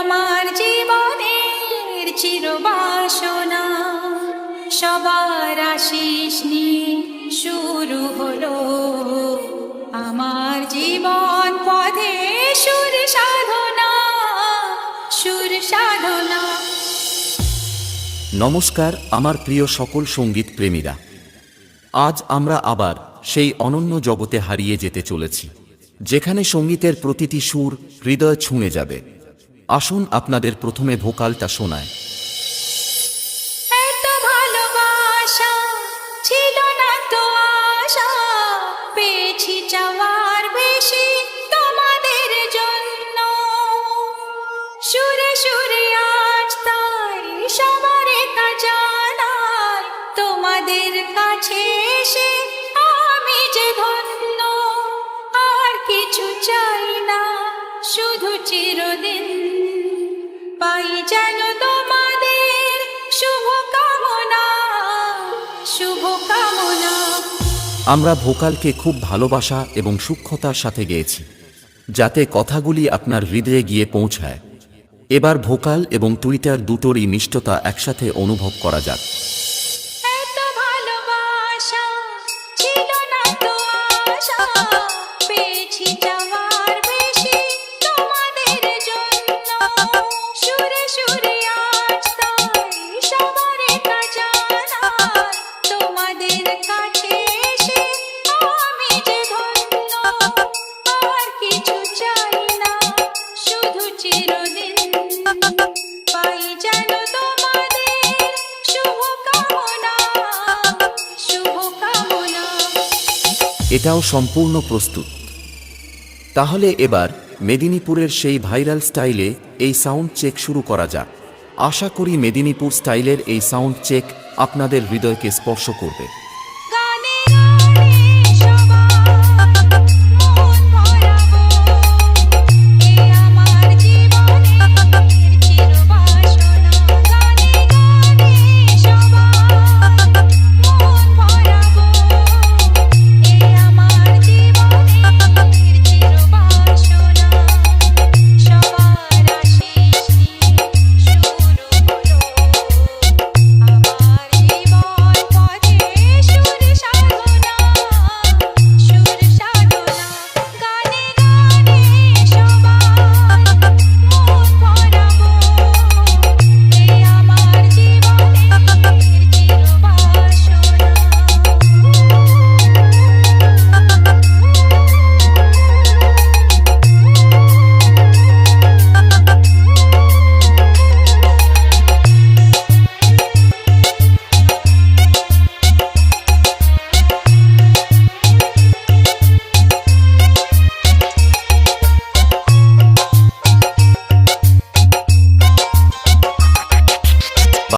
আমার জীবনের চিরবাসনা। সবার আশিস নিয়ে শুরু হলো। আমার জীবন পথে সুর সাধনা সুর সাধনা। নমস্কার, আমার প্রিয় সকল সংগীত প্রেমীরা। আজ আমরা আবার সেই অনন্য জগতে হারিয়ে যেতে চলেছি, যেখানে সঙ্গীতের প্রতিটি সুর হৃদয় ছুঁয়ে যাবে। আসুন আপনাদের প্রথমে ভোকালটা শোনায়। তোমাদের কাছে আমি যে ধন্য, আর কিছু চাই না, শুধু চিরদিন পাই যেন তোমাদের শুভ কামনা শুভ কামনা। আমরা ভোকালকে খুব ভালোবাসা এবং সূক্ষ্মতার সাথে গেয়েছি যাতে কথাগুলি আপনার হৃদয়ে গিয়ে পৌঁছায়। এবার ভোকাল এবং টুইটার দুটোরই মিষ্টতা একসাথে অনুভব করা যাক। ছিল না তো আশা পেয়েছি যাওয়ার এটাও সম্পূর্ণ প্রস্তুত। তাহলে এবার মেদিনীপুরের সেই ভাইরাল স্টাইলে এই সাউন্ড চেক শুরু করা যাক। আশা করি মেদিনীপুর স্টাইলের এই সাউন্ড চেক আপনাদের হৃদয়কে স্পর্শ করবে।